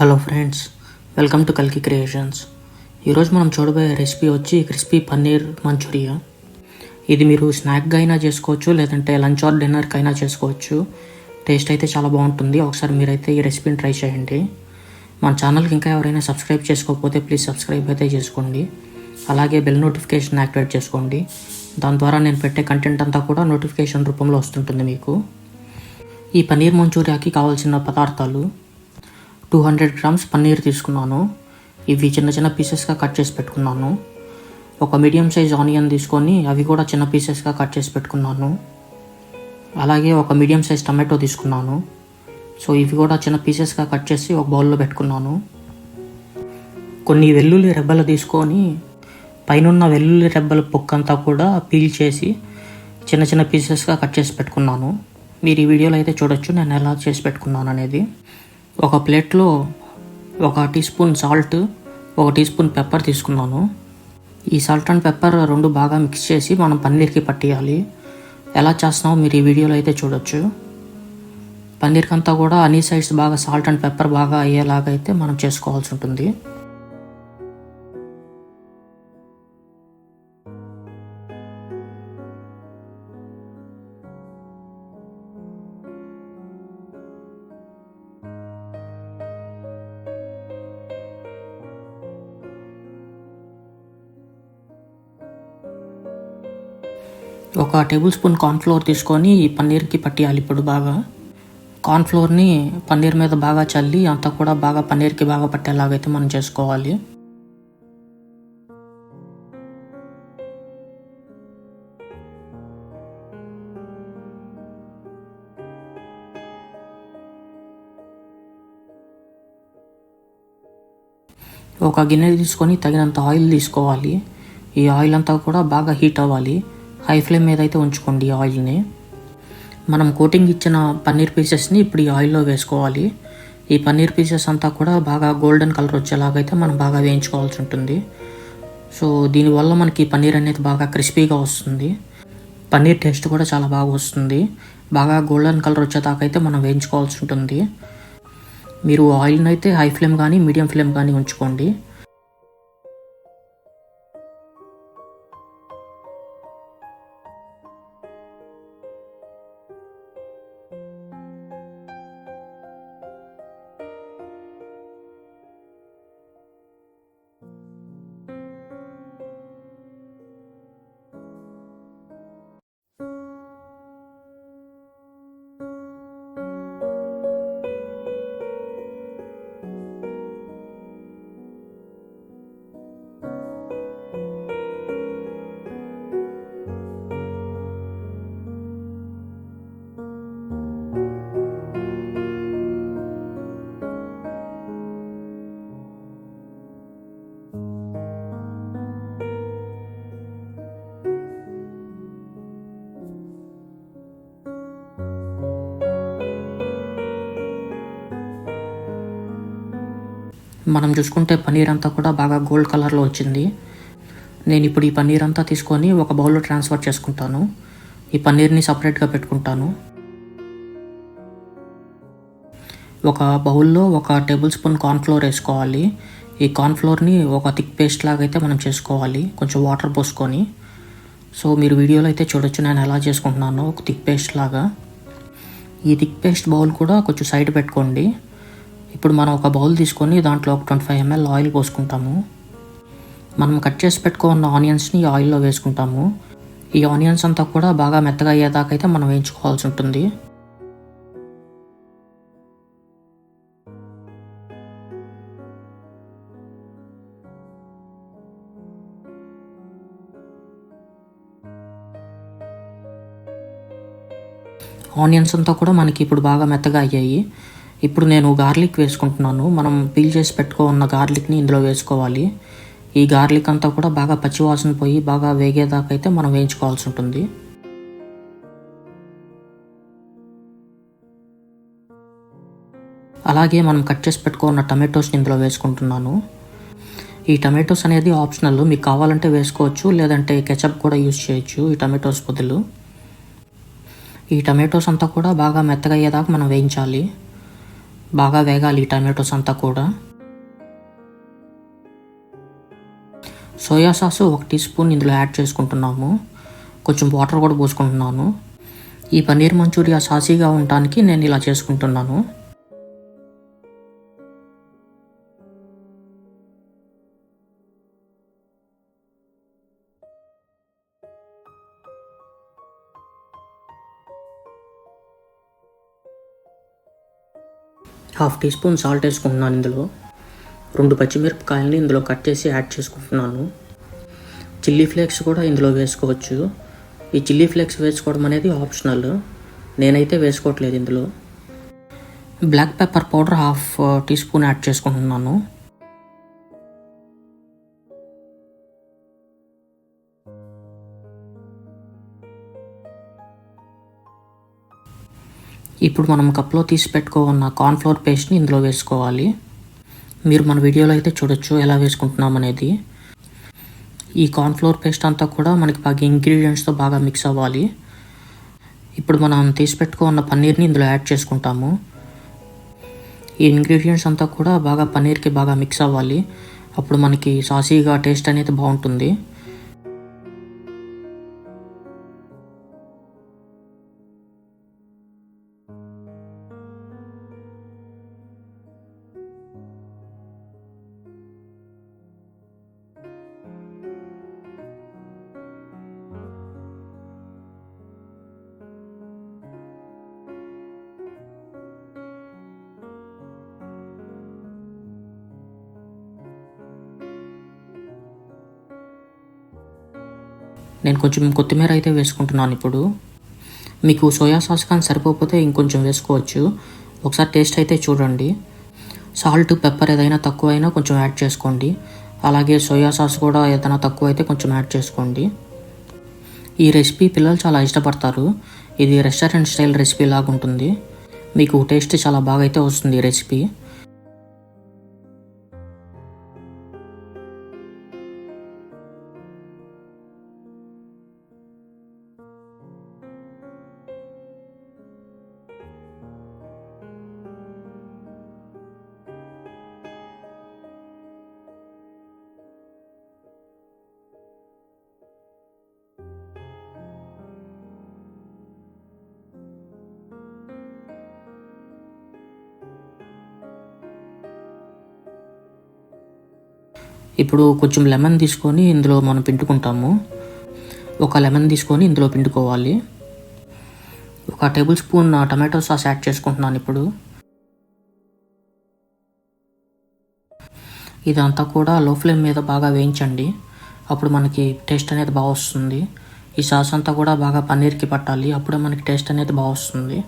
Hello friends welcome to కల్కి creations ఈరోజు మనం చూడబోయే రెసిపీ వచ్చి క్రిస్పీ పన్నీర్ మంచూరియా. ఇది మీరు స్నాక్గా అయినా చేసుకోవచ్చు లేదంటే లంచ్ ఆర్ డిన్నర్కి అయినా చేసుకోవచ్చు. టేస్ట్ అయితే చాలా బాగుంటుంది. ఒకసారి మీరైతే ఈ రెసిపీని ట్రై చేయండి. మన ఛానల్కి ఇంకా ఎవరైనా సబ్స్క్రైబ్ చేసుకోకపోతే ప్లీజ్ సబ్స్క్రైబ్ అయితే చేసుకోండి. అలాగే బెల్ నోటిఫికేషన్ యాక్టివేట్ చేసుకోండి. దాని ద్వారా నేను పెట్టే కంటెంట్ అంతా కూడా నోటిఫికేషన్ రూపంలో వస్తుంటుంది మీకు. ఈ పన్నీర్ మంచూరియాకి కావాల్సిన పదార్థాలు టూ హండ్రెడ్ గ్రామ్స్ పన్నీర్ తీసుకున్నాను. ఇవి చిన్న చిన్న పీసెస్గా కట్ చేసి పెట్టుకున్నాను. ఒక మీడియం సైజ్ ఆనియన్ తీసుకొని అవి కూడా చిన్న పీసెస్గా కట్ చేసి పెట్టుకున్నాను. అలాగే ఒక మీడియం సైజ్ టమాటో తీసుకున్నాను. సో ఇవి కూడా చిన్న పీసెస్గా కట్ చేసి ఒక బౌల్లో పెట్టుకున్నాను. కొన్ని వెల్లుల్లి రెబ్బలు తీసుకొని పైనున్న వెల్లుల్లి రెబ్బల పొక్కంతా కూడా పీల్ చేసి చిన్న చిన్న పీసెస్గా కట్ చేసి పెట్టుకున్నాను. మీరు ఈ వీడియోలో అయితే చూడొచ్చు నేను ఎలా చేసి పెట్టుకున్నాను అనేది. ఒక ప్లేట్లో ఒక టీ స్పూన్ సాల్ట్ ఒక టీ స్పూన్ పెప్పర్ తీసుకున్నాను. ఈ సాల్ట్ అండ్ పెప్పర్ రెండు బాగా మిక్స్ చేసి మనం పన్నీర్కి పట్టేయాలి. ఎలా చేస్తున్నామో మీరు ఈ వీడియోలో అయితే చూడొచ్చు. పన్నీర్కి అంతా కూడా అన్ని సైడ్స్ బాగా సాల్ట్ అండ్ పెప్పర్ బాగా అయ్యేలాగా అయితే మనం చేసుకోవాల్సి ఉంటుంది. ఒక టేబుల్ స్పూన్ కార్న్ఫ్లోర్ తీసుకొని ఈ పన్నీర్కి పట్టేయాలి ఇప్పుడు బాగా. కార్న్ఫ్లోర్ని పన్నీర్ మీద బాగా చల్లి అంతా కూడా బాగా పన్నీర్కి బాగా పట్టేలాగైతే మనం చేసుకోవాలి. ఒక గిన్నె తీసుకొని తగినంత ఆయిల్ తీసుకోవాలి. ఈ ఆయిల్ అంతా కూడా బాగా హీట్ అవ్వాలి. హై ఫ్లేమ్ మీద అయితే ఉంచుకోండి ఈ ఆయిల్ని. మనం కోటింగ్ ఇచ్చిన పన్నీర్ పీసెస్ని ఇప్పుడు ఈ ఆయిల్లో వేసుకోవాలి. ఈ పన్నీర్ పీసెస్ అంతా కూడా బాగా గోల్డెన్ కలర్ వచ్చేలాగైతే మనం బాగా వేయించుకోవాల్సి ఉంటుంది. సో దీనివల్ల మనకి పన్నీర్ అనేది బాగా క్రిస్పీగా వస్తుంది. పన్నీర్ టేస్ట్ కూడా చాలా బాగా వస్తుంది. బాగా గోల్డెన్ కలర్ వచ్చేదాకా అయితే మనం వేయించుకోవాల్సి ఉంటుంది. మీరు ఆయిల్ని అయితే హై ఫ్లేమ్ కానీ మీడియం ఫ్లేమ్ కానీ ఉంచుకోండి. మనం చూసుకుంటే పన్నీర్ అంతా కూడా బాగా గోల్డ్ కలర్లో వచ్చింది. నేను ఇప్పుడు ఈ పన్నీర్ అంతా తీసుకొని ఒక బౌల్లో ట్రాన్స్ఫర్ చేసుకుంటాను. ఈ పన్నీర్ని సపరేట్గా పెట్టుకుంటాను. ఒక బౌల్లో ఒక టేబుల్ స్పూన్ కార్న్ఫ్లోర్ వేసుకోవాలి. ఈ కార్న్ఫ్లోర్ని ఒక థిక్ పేస్ట్ లాగా అయితే మనం చేసుకోవాలి. కొంచెం వాటర్ పోసుకొని. సో మీరు వీడియోలో అయితే చూడొచ్చు నేను ఎలా చేసుకుంటున్నాను ఒక థిక్ పేస్ట్ లాగా. ఈ థిక్ పేస్ట్ బౌల్ కూడా కొంచెం సైడ్ పెట్టుకోండి. ఇప్పుడు మనం ఒక బౌల్ తీసుకొని దాంట్లో ఒక ట్వంటీ ఫైవ్ ఎంఎల్ ఆయిల్ పోసుకుంటాము. మనం కట్ చేసి పెట్టుకున్న ఆనియన్స్ని ఈ ఆయిల్లో వేసుకుంటాము. ఈ ఆనియన్స్ అంతా కూడా బాగా మెత్తగా అయ్యేదాకా అయితే మనం వేయించుకోవాల్సి ఉంటుంది. ఆనియన్స్ అంతా కూడా మనకి ఇప్పుడు బాగా మెత్తగా అయ్యాయి. ఇప్పుడు నేను గార్లిక్ వేసుకుంటున్నాను. మనం పీల్ చేసి పెట్టుకున్న గార్లిక్ని ఇందులో వేసుకోవాలి. ఈ గార్లిక్ అంతా కూడా బాగా పచ్చివాసన పోయి బాగా వేగేదాకా అయితే మనం వేయించుకోవాల్సి ఉంటుంది. అలాగే మనం కట్ చేసి పెట్టుకున్న టమాటోస్ని ఇందులో వేసుకుంటున్నాను. ఈ టమాటోస్ అనేది ఆప్షనల్. మీకు కావాలంటే వేసుకోవచ్చు లేదంటే కెచప్ కూడా యూస్ చేయొచ్చు. ఈ టమాటోస్ బదులు. ఈ టమాటోస్ అంతా కూడా బాగా మెత్తగా అయ్యేదాకా మనం వేయించాలి. బాగా వేగాలి ఈ టమాటోస్ అంతా కూడా. సోయా సాస్ ఒక టీ స్పూన్ ఇందులో యాడ్ చేసుకుంటున్నాము. కొంచెం వాటర్ కూడా పోసుకుంటున్నాను. ఈ పన్నీర్ మంచూరియా సాసీగా ఉండటానికి నేను ఇలా చేసుకుంటున్నాను. హాఫ్ టీ స్పూన్ సాల్ట్ వేసుకుంటున్నాను ఇందులో. రెండు పచ్చిమిరపకాయలని ఇందులో కట్ చేసి యాడ్ చేసుకుంటున్నాను. చిల్లీ ఫ్లేక్స్ కూడా ఇందులో వేసుకోవచ్చు. ఈ చిల్లీ ఫ్లేక్స్ వేసుకోవడం అనేది ఆప్షనల్. నేనైతే వేసుకోవట్లేదు ఇందులో. Black pepper powder half teaspoon add చేసుకుంటున్నాను. ఇప్పుడు మనం కప్లో తీసి పెట్టుకోన్న కార్న్ఫ్లోర్ పేస్ట్ని ఇందులో వేసుకోవాలి. మీరు మన వీడియోలో అయితే చూడొచ్చు ఎలా వేసుకుంటున్నాం అనేది. ఈ కార్న్ఫ్లోర్ పేస్ట్ అంతా కూడా మనకి బాగా ఇంగ్రీడియంట్స్తో బాగా మిక్స్ అవ్వాలి. ఇప్పుడు మనం తీసి పెట్టుకున్న పన్నీర్ని ఇందులో యాడ్ చేసుకుంటాము. ఈ ఇంగ్రీడియంట్స్ అంతా కూడా బాగా పన్నీర్కి బాగా మిక్స్ అవ్వాలి. అప్పుడు మనకి సాసీగా టేస్ట్ అనేది బాగుంటుంది. నేను కొంచెం కొత్తిమీర అయితే వేసుకుంటున్నాను ఇప్పుడు. మీకు సోయా సాస్ కానీ సరిపోతే ఇంకొంచెం వేసుకోవచ్చు. ఒకసారి టేస్ట్ అయితే చూడండి. సాల్ట్ పెప్పర్ ఏదైనా తక్కువైనా కొంచెం యాడ్ చేసుకోండి. అలాగే సోయా సాస్ కూడా ఏదైనా తక్కువ అయితే కొంచెం యాడ్ చేసుకోండి. ఈ రెసిపీ పిల్లలు చాలా ఇష్టపడతారు. ఇది రెస్టారెంట్ స్టైల్ రెసిపీ లాగా ఉంటుంది మీకు టేస్ట్ చాలా బాగా అయితే వస్తుంది ఈ రెసిపీ. ఇప్పుడు కొంచెం లెమన్ తీసుకొని ఇందులో మనం పిండుకుంటాము. ఒక లెమన్ తీసుకొని ఇందులో పిండుకోవాలి. ఒక tablespoon tomato sauce add చేసుకుంటున్నాను ఇప్పుడు. ఇదంతా కూడా లో ఫ్లేమ్ మీద బాగా వేయించండి. అప్పుడు మనకి టేస్ట్ అనేది బాగా వస్తుంది. ఈ సాస్ అంతా కూడా బాగా పన్నీర్కి పట్టాలి. అప్పుడే మనకి టేస్ట్ అనేది బాగా వస్తుంది.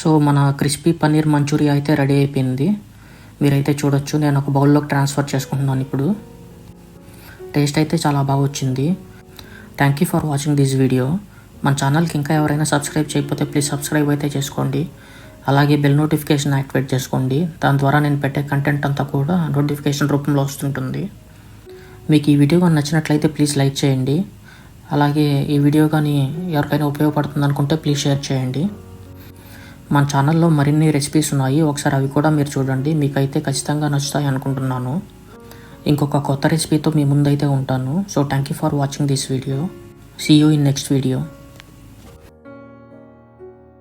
సో మన క్రిస్పీ పన్నీర్ మంచూరియా అయితే రెడీ అయిపోయింది. మీరైతే చూడొచ్చు. నేను ఒక బౌల్లోకి ట్రాన్స్ఫర్ చేసుకుంటున్నాను ఇప్పుడు. టేస్ట్ అయితే చాలా బాగా వచ్చింది. Thank you for watching this video మన ఛానల్కి ఇంకా ఎవరైనా సబ్స్క్రైబ్ చేయకపోతే ప్లీజ్ సబ్స్క్రైబ్ అయితే చేసుకోండి. అలాగే బెల్ నోటిఫికేషన్ యాక్టివేట్ చేసుకోండి. దాని ద్వారా నేను పెట్టే కంటెంట్ అంతా కూడా నోటిఫికేషన్ రూపంలో వస్తుంటుంది. మీకు ఈ వీడియో కానీ నచ్చినట్లయితే ప్లీజ్ లైక్ చేయండి. అలాగే ఈ వీడియో కానీ ఎవరికైనా ఉపయోగపడుతుంది అనుకుంటే ప్లీజ్ షేర్ చేయండి. మన ఛానల్లో మరిన్ని రెసిపీస్ ఉన్నాయి ఒకసారి అవి కూడా మీరు చూడండి. మీకైతే ఖచ్చితంగా నచ్చుతాయి అనుకుంటున్నాను. ఇంకొక కొత్త రెసిపీతో మీ ముందైతే ఉంటాను. So thank you for watching this video see you in next video